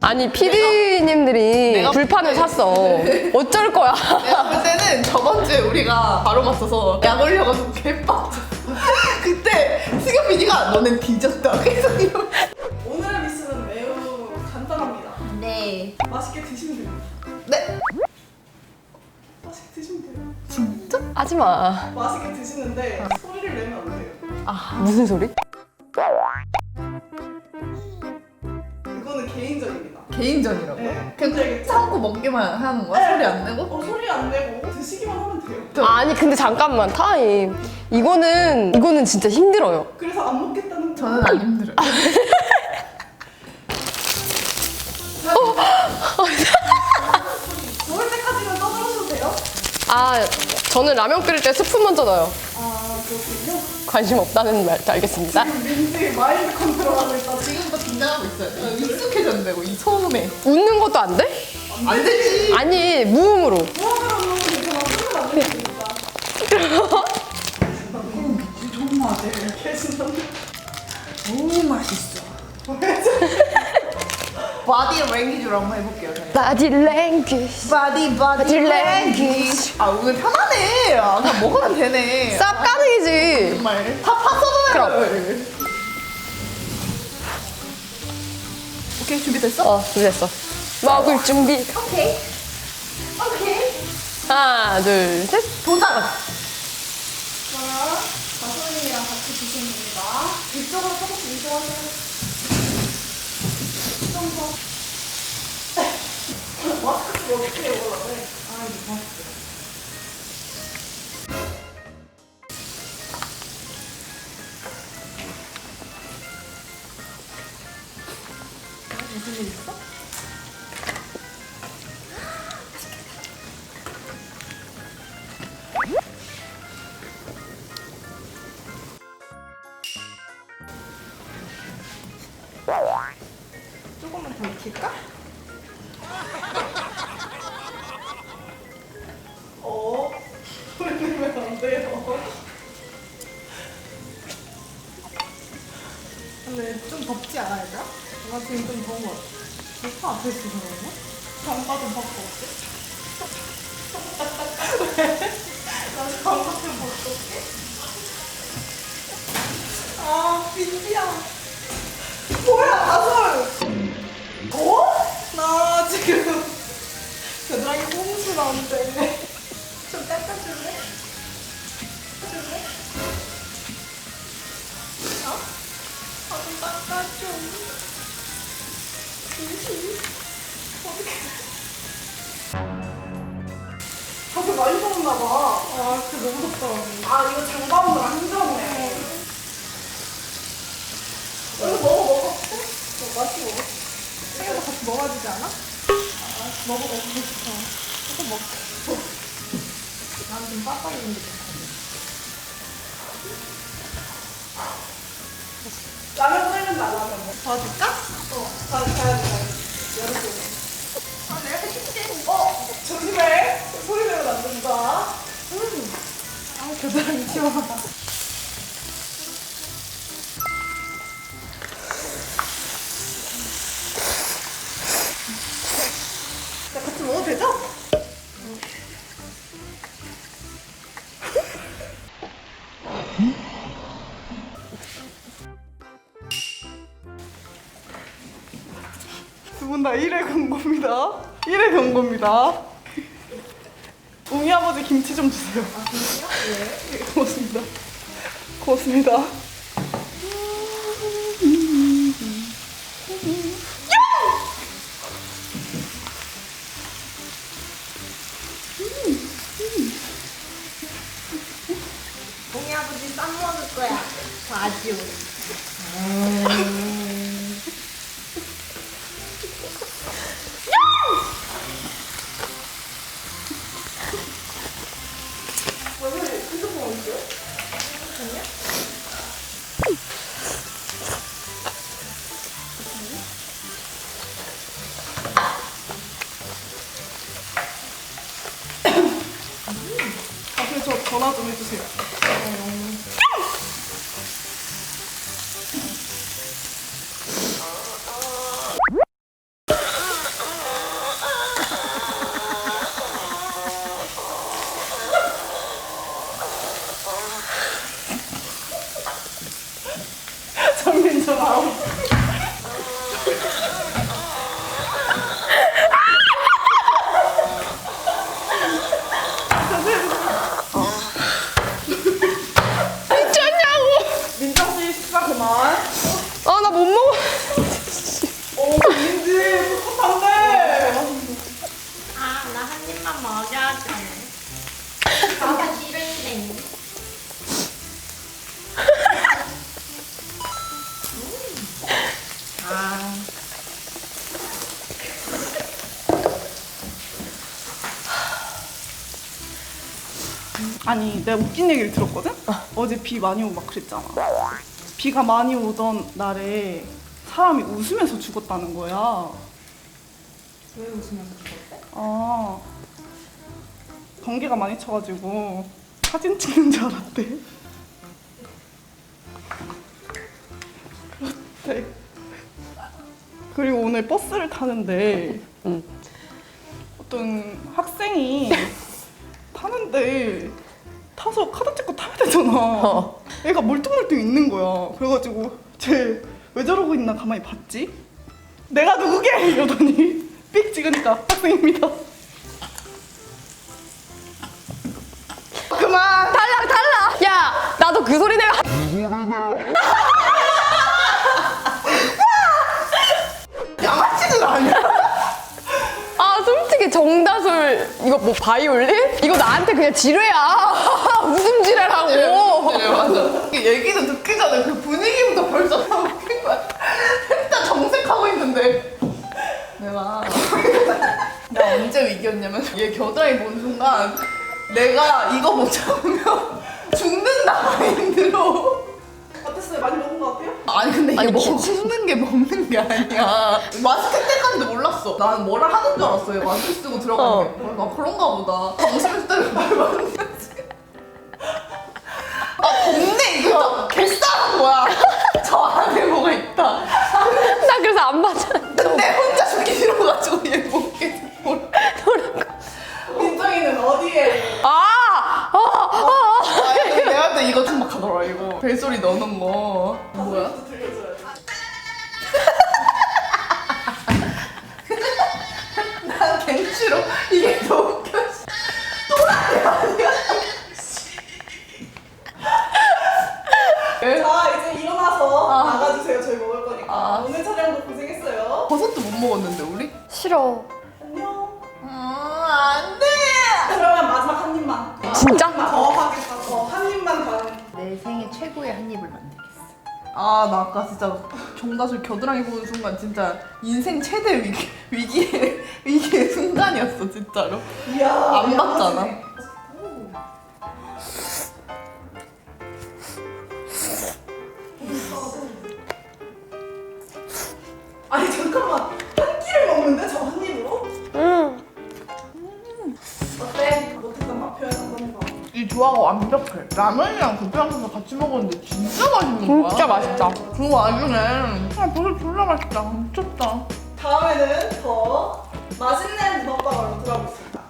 아니 PD님들이 불판을 샀어. 어쩔 거야? 내가 볼 때는 저번 주에 우리가 바로 맞서서 약 올려가지고 개빡쳤어. 그때 승엽 PD가 너넨 뒤졌다. 그래서 이러고. 오늘의 미션은 매우 간단합니다. 네. 맛있게 드시면 됩니다. 네. 맛있게 드시면 돼요. 하지 마. 맛있게 드시는데 소리를 내면 안 돼요. 무슨 소리? 이거는 개인적입니다. 개인전이라고? 네. 그냥 근데 참고 먹기만 하는 거야? 소리 안 내고? 어, 소리 안 내고 드시기만 하면 돼요. 아니 근데 잠깐만 타임. 이거는 이거는 진짜 힘들어요. 그래서 안 먹겠다는 거. 저는 안 힘들어요. 먹을 때까지만 떠들어셔도 돼요? 아 저는 라면 끓일 때 스프 먼저 넣어요. 아, 그렇군요. 관심 없다는 말 알겠습니다. 지금 민지 마인드 컨트롤하고 있다. 지금 지금부터 긴장하고 있어야 돼. 익숙해졌는데, 이 소음에. 웃는 것도 안 돼? 안 되지. 아니 무음으로. 무한으로 넣으면 괜찮아. 소리를 안 내니까. 좋은 맛에. 계신다는 너무 맛있어. 바디 랭귀지로 한번 해볼게요. 저희. 바디 랭귀지. 바디 바디 바디 랭귀지. 아 오늘 편하네. 아, 그냥 먹으면 되네. 쌉 가능이지. 정말 다. 그럼. 오케이 준비됐어? 어 준비됐어. 먹을 준비. 오케이. 오케이. 하나 둘 셋. 도전. 자, 가수님이랑 같이 드시면 됩니다. 이쪽으로 조금씩 이동하세요. 무슨 일 있어? 익힐까? 어? 소리 내면 안 돼요. 근데 좀 덥지 않아, 얘들아? 나 지금 좀 더운 것 같아. 오빠 앞에 있어서 그런가? 장바 좀 벗고 올게. 나 장바 좀 벗고 올게. 아. 뭐야, 어떡해. 다들 많이 먹었나 봐. 아, 진짜 너무 덥다. 아, 이거 장바구니랑 힘들었네. 이거 먹어, 먹어. 어, 맛있게 먹어. 생각도 같이 먹어야 되지 않아? 아, 먹어, 먹어. 어, 조금 먹고. 나는 좀 빡빡이 있는 게 좋거든. 라면 끓이면 나 라면 먹어. 도와줄까? 어, 가, 가야지, 가야지. 열어줘. 아, 내가 해줄게. 어, 조심해. 소리 안 된다. 음. 아, 겨드랑이 시원하다. 경고입니다. 1회 경고입니다. 웅이 아버지 김치 좀 주세요. 아, 김치요? 네. 고맙습니다. 고맙습니다. 봉이 아버지 쌈 먹을 거야. 바지 나중에 저 전화 좀 해주세요. 아니, 내가 웃긴 얘기를 들었거든? 어제 비 많이 오고 막 그랬잖아. 비가 많이 오던 날에 사람이 웃으면서 죽었다는 거야. 왜 웃으면서 죽었대? 아, 번개가 많이 쳐가지고 사진 찍는 줄 알았대. 어때? 그리고 오늘 버스를 타는데 응. 어떤 학생이 타는데 타서 카드 찍고 타야 되잖아. 어. 애가 멀뚱멀뚱 있는 거야. 그래가지고 쟤 왜 저러고 있나 가만히 봤지? 내가 누구게? 이러더니 삑 찍으니까 학생입니다. 그만! 달라, 달라. 야, 나도 그 소리 내면. 정다솔, 이거 뭐 바이올린? 이거 나한테 그냥 지뢰야. 웃음 지뢰라고. 네, 맞아. 이 얘기는 듣기 전에 그 분위기부터 벌써 다 웃긴 거야. 일단 정색하고 있는데. 내가. 내가 언제 위기였냐면 얘 겨드랑이 본 순간 내가 이거 못 참으면 죽는다 마인드로. 어땠어요? 많이 먹은 것 같아요? 아니 근데 이게 아니, 뭐 기- 먹는 게 먹는 게 아니야. 마스크 몰랐어. 나는 뭐라 하는 줄 알았어요. 마스크 쓰고 들어가는 게. 어, 나 그런가 보다. 방심했을 때는 말 많이 하지. 아 덥네 이거 개싸한 거야. 저 안에 뭐가 있다. 나 그래서 안 봤잖아. 근데 혼자 죽기 싫어가지고 얘 못게. 민정이는 어디에? 아! 아! 아! 아, 내가 그때 이거 생각하더라 이거. 벨소리 넣는 거. 더 하겠다. 더한 입만 가는. 내 생애 최고의 한 입을 만들겠어. 아, 나 아까 진짜 정다술 겨드랑이 보는 순간 진짜 인생 최대 위기, 위기의, 위기의 순간이었어, 진짜로. 이야. 안 봤잖아. 완벽해. 라면이랑 고추장국수 같이 먹었는데 진짜 맛있는 거야. 진짜 맛있다. 그 와중에 아, 버섯 졸라 맛있다. 미쳤다. 다음에는 더 맛있는 먹방으로 돌아오겠습니다.